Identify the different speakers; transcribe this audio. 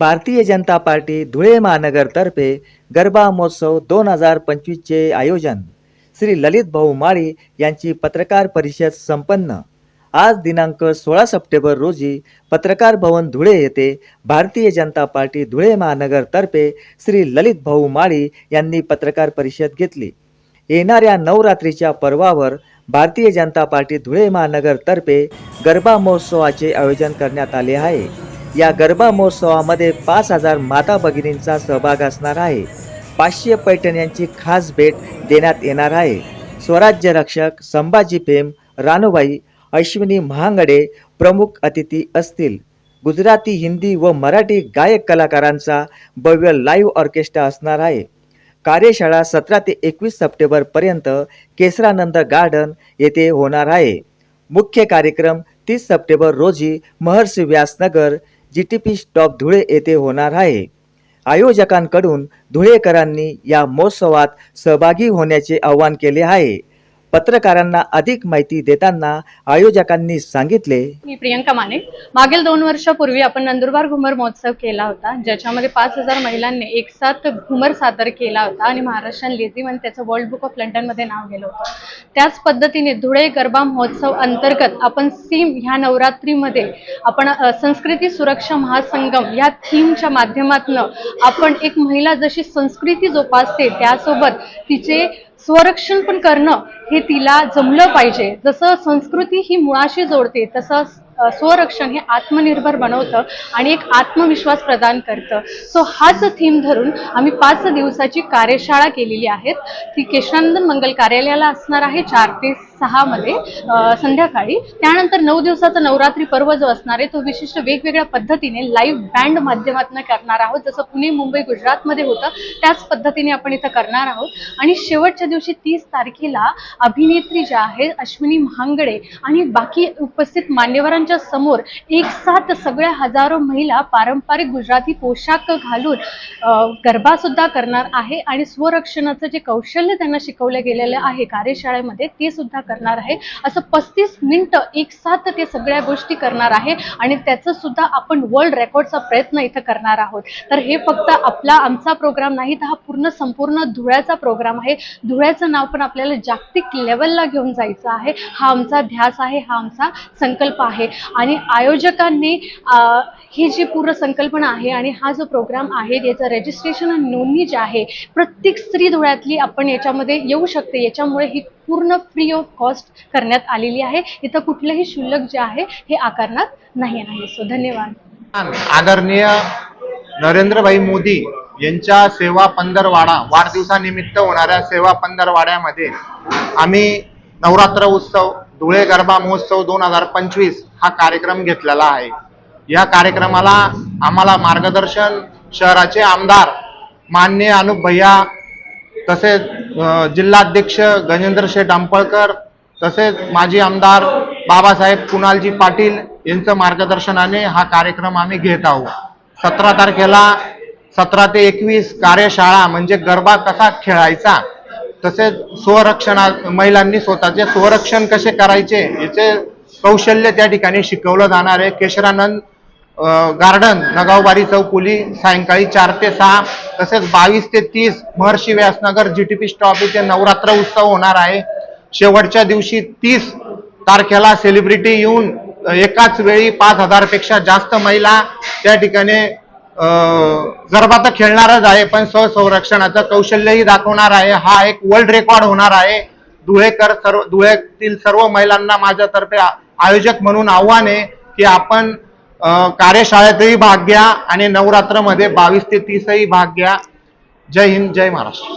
Speaker 1: भारतीय जनता पार्टी धुळे महानगरतर्फे गरबा महोत्सव दोन हजार पंचवीसचे आयोजन. श्री ललित भाऊ माळी यांची पत्रकार परिषद संपन्न. आज दिनांक सोळा सप्टेंबर रोजी पत्रकार भवन धुळे येथे भारतीय जनता पार्टी धुळे महानगरतर्फे श्री ललित भाऊ माळी यांनी पत्रकार परिषद घेतली. येणाऱ्या नवरात्रीच्या पर्वावर भारतीय जनता पार्टी धुळे महानगरतर्फे गरबा महोत्सवाचे आयोजन करण्यात आले आहे. या गरबा महोत्सवामध्ये पाच हजार माता भगिनींचा सहभाग असणार आहे. पाचशे पैठण्यांची खास भेट देण्यात येणार आहे. स्वराज्य रक्षक संभाजी प्रेम रानूबाई अश्विनी महांगडे प्रमुख अतिथी असतील. गुजराती हिंदी व मराठी गायक कलाकारांचा भव्य लाईव्ह ऑर्केस्ट्रा असणार आहे. कार्यशाळा सतरा ते एकवीस सप्टेंबरपर्यंत केसरानंद गार्डन येथे होणार आहे. मुख्य कार्यक्रम तीस सप्टेंबर रोजी Maharshi Vyasnagar G T P stop Dhule येथे होणार आहे. आयोजकांकडून धुळेकरांनी या महोत्सवात सहभागी होण्याचे आवाहन केले आहे. पत्रकारांना अधिक माहिती देताना आयोजकांनी सांगितले.
Speaker 2: मी प्रियंका माने. मागील दोन वर्षापूर्वी आपण नंदुरबार घुमर महोत्सव केला होता ज्याच्यामध्ये पाच हजार महिलांनी एक साथ घुमर सादर केला होता आणि महाराष्ट्रीयन लेझिम आणि त्याचं वर्ल्ड बुक ऑफ लंडनमध्ये नाव गेलं होतं. त्याच पद्धतीने धुळे गरबा महोत्सव अंतर्गत आपण सीम ह्या नवरात्रीमध्ये आपण संस्कृती सुरक्षा महासंगम या थीमच्या माध्यमातून आपण एक महिला जशी संस्कृती जोपासते त्यासोबत तिचे स्वरक्षण पण करणं हे तिला जमलं पाहिजे. जसं संस्कृती ही मुळाशी जोडते तसं स्वरक्षण हे आत्मनिर्भर बनवतं आणि एक आत्मविश्वास प्रदान करतं. सो हाच थीम धरून आम्ही पाच दिवसाची कार्यशाळा केलेली आहे. ती केशानंदन मंगल कार्यालयाला असणार आहे चार ते सहा मध्ये संध्याकाळी. त्यानंतर नऊ दिवसाचा नवरात्री पर्व जो असणार आहे तो विशिष्ट वेगवेगळ्या पद्धतीने लाईव्ह बँड माध्यमातून करणार आहोत. जसं पुणे मुंबई गुजरातमध्ये होतं त्याच पद्धतीने आपण इथं करणार आहोत. आणि शेवटच्या दिवशी तीस तारखेला अभिनेत्री ज्या आहेत अश्विनी महांगडे आणि बाकी उपस्थित मान्यवरांच्या समोर एक साथ सगळ्या हजारो महिला पारंपरिक गुजराती पोशाख घालून गरबा सुद्धा करणार आहे. आणि स्वरक्षणाचं जे कौशल्य त्यांना शिकवलं गेलेलं आहे कार्यशाळेमध्ये ते सुद्धा करणार आहे. असं पस्तीस मिनिटं एक साथ ते सगळ्या गोष्टी करणार आहे आणि त्याचं सुद्धा आपण वर्ल्ड रेकॉर्डचा प्रयत्न इथं करणार आहोत. तर हे फक्त आपला आमचा प्रोग्राम नाही तर हा पूर्ण संपूर्ण धुळ्याचा प्रोग्राम आहे. धुळ्याचं नाव पण आपल्याला जागतिक लेवलला घेऊन जायचं आहे. हा आमचा ध्यास आहे हा आमचा संकल्प आहे. आणि आयोजकांनी ही जी पूर्ण संकल्पना आहे आणि हा जो प्रोग्राम आहे याचं रजिस्ट्रेशन आणि नोंदणी जी आहे प्रत्येक स्त्री धुळ्यातली आपण याच्यामध्ये येऊ शकते. याच्यामुळे ही पूर्ण फ्री ऑफ कॉस्ट करण्यात आलेली आहे. इथं कुठलंही शुल्लक जे आहे हे आकारण्यात नाही आहे. सो धन्यवाद.
Speaker 3: आदरणीय नरेंद्रभाई मोदी यांच्या सेवा पंधरवाडा वाढदिवसानिमित्त होणाऱ्या सेवा पंधरवाड्यामध्ये आम्ही नवरात्र उत्सव धुळे गरबा महोत्सव दोन हजार पंचवीस हा कार्यक्रम घेतलेला आहे. या कार्यक्रमाला आम्हाला मार्गदर्शन शहराचे आमदार मान्य अनुप भैया तसेच जिल्हाध्यक्ष गजेंद्र शेठ आंपळकर तसेच माजी आमदार बाबासाहेब कुणालजी पाटील यांचं मार्गदर्शनाने हा कार्यक्रम आम्ही घेत आहोत. सतरा तारखेला सतरा ते एकवीस कार्यशाळा म्हणजे गरबा कसा खेळायचा तसेच स्वरक्षणा महिलांनी स्वतःचे स्वरक्षण कसे करायचे याचे कौशल्य त्या ठिकाणी शिकवलं जाणार आहे. केशरानंद गार्डन नगावबारी चौकुली सायंकाळी चार ते सहा तसेच बावीस ते तीस महर्षी व्यासनगर जीटीपी स्टॉप इथे नवरात्र उत्सव होणार आहे. शेवटच्या दिवशी तीस तारखेला सेलिब्रिटी येऊन एकाच वेळी पाच हजारपेक्षा जास्त महिला त्या ठिकाणी जरबा गरबा तर खेळणारच आहे पण स्वसंरक्षणाचं कौशल्यही दाखवणार आहे. हा एक वर्ल्ड रेकॉर्ड होणार आहे. धुळेकर सर्व धुळ्यातील सर्व महिलांना माझ्यातर्फे आयोजक म्हणून आव्हान आहे की आपण कार्यशाळेतही भाग घ्या आणि नवरात्रमध्ये बावीस ते तीसही भाग घ्या. जय हिंद जय महाराष्ट्र.